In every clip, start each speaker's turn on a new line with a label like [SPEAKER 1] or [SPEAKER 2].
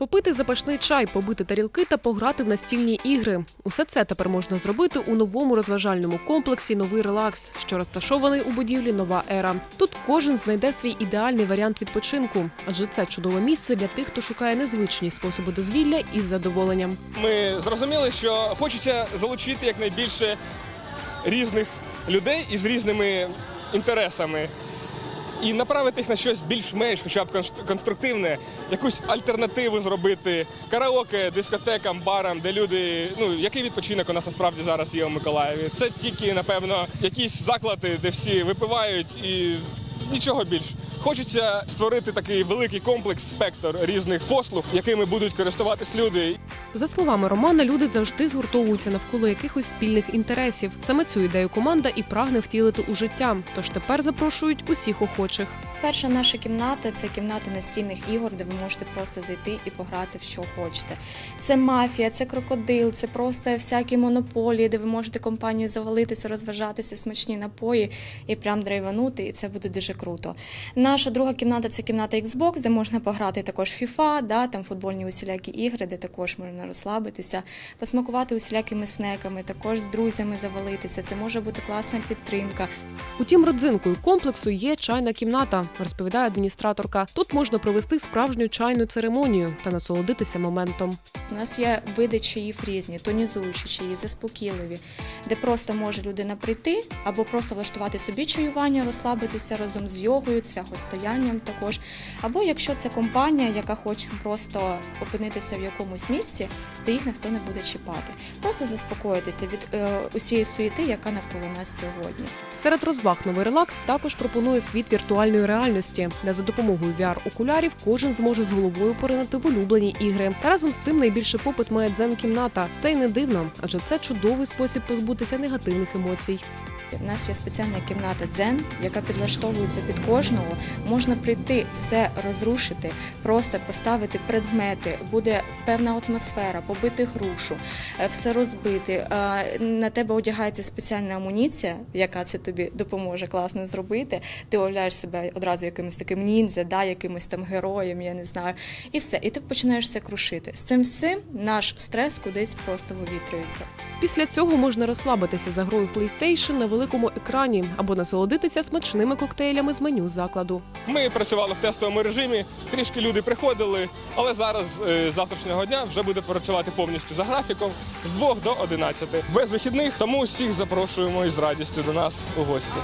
[SPEAKER 1] Попити запашний чай, побити тарілки та пограти в настільні ігри. Усе це тепер можна зробити у новому розважальному комплексі Новий релакс, що розташований у будівлі Нова ера. Тут кожен знайде свій ідеальний варіант відпочинку, адже це чудове місце для тих, хто шукає незвичні способи дозвілля із задоволенням.
[SPEAKER 2] Ми зрозуміли, що хочеться залучити якнайбільше різних людей із різними інтересами і направити їх на щось більш-менш, хоча б конст- конструктивне, якусь альтернативу зробити караоке, дискотекам, барам, де люди. Ну який відпочинок у нас насправді зараз є у Миколаєві? Це тільки, напевно, якісь заклади, де всі випивають і нічого більш. Хочеться створити такий великий комплекс, спектр різних послуг, якими будуть користуватись люди.
[SPEAKER 1] За словами Романа, люди завжди згуртовуються навколо якихось спільних інтересів. Саме цю ідею команда і прагне втілити у життя. Тож тепер запрошують усіх охочих.
[SPEAKER 3] Перша наша кімната це кімната настільних ігор, де ви можете просто зайти і пограти в що хочете. Це мафія, це крокодил, це просто всякі монополії, де ви можете компанію завалитися, розважатися, смачні напої і прям драйванути, і це буде дуже круто. Наша друга кімната це кімната Xbox, де можна пограти також FIFA, да, там футбольні усілякі ігри, де також можна розслабитися, посмакувати усілякими снеками, також з друзями завалитися. Це може бути класна підтримка.
[SPEAKER 1] Утім, родзинкою комплексу є чайна кімната, розповідає адміністраторка. Тут можна провести справжню чайну церемонію та насолодитися моментом.
[SPEAKER 3] У нас є види чаїв різні, тонізуючі чаї, заспокійливі, де просто може людина прийти або просто влаштувати собі чаювання, розслабитися разом з йогою, цвяхостоянням також. Або якщо це компанія, яка хоче просто опинитися в якомусь місці, де їх ніхто не буде чіпати. Просто заспокоїтися від е, усієї суєти, яка навколо нас сьогодні.
[SPEAKER 1] Серед розваг новий релакс також пропонує світ віртуальної реальності, де за допомогою VR-окулярів кожен зможе з головою поринути в улюблені ігри. Та разом з тим найбільше попит має дзен-кімната. Це й не дивно, адже це чудовий спосіб позбутися негативних емоцій.
[SPEAKER 3] У нас є спеціальна кімната дзен, яка підлаштовується під кожного. Можна прийти, все розрушити, просто поставити предмети, буде певна атмосфера, побити грушу, е, все розбити. Е, На тебе одягається спеціальна амуніція, яка це тобі допоможе класно зробити. Ти уявляєш себе одразу якимось таким ніндзя, да, якимось там героєм, я не знаю. І все. І ти починаєш все крушити. З цим всім наш стрес кудись просто вивітрюється.
[SPEAKER 1] Після цього можна розслабитися за грою в PlayStation на великому екрані або насолодитися смачними коктейлями з меню закладу.
[SPEAKER 2] Ми працювали в тестовому режимі, трішки люди приходили, але зараз е, з завтрашнього дня вже буде працювати повністю за графіком з 2 до 11. Без вихідних, тому всіх запрошуємо із радістю до нас у гості.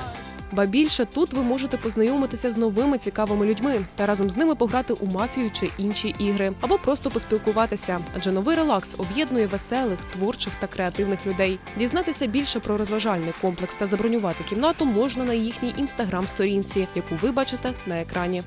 [SPEAKER 1] Ба більше тут ви можете познайомитися з новими цікавими людьми та разом з ними пограти у мафію чи інші ігри, або просто поспілкуватися. Адже новий релакс об'єднує веселих, творчих та креативних людей. Дізнатися більше про розважальний комплекс та забронювати кімнату можна на їхній інстаграм-сторінці, яку ви бачите на екрані.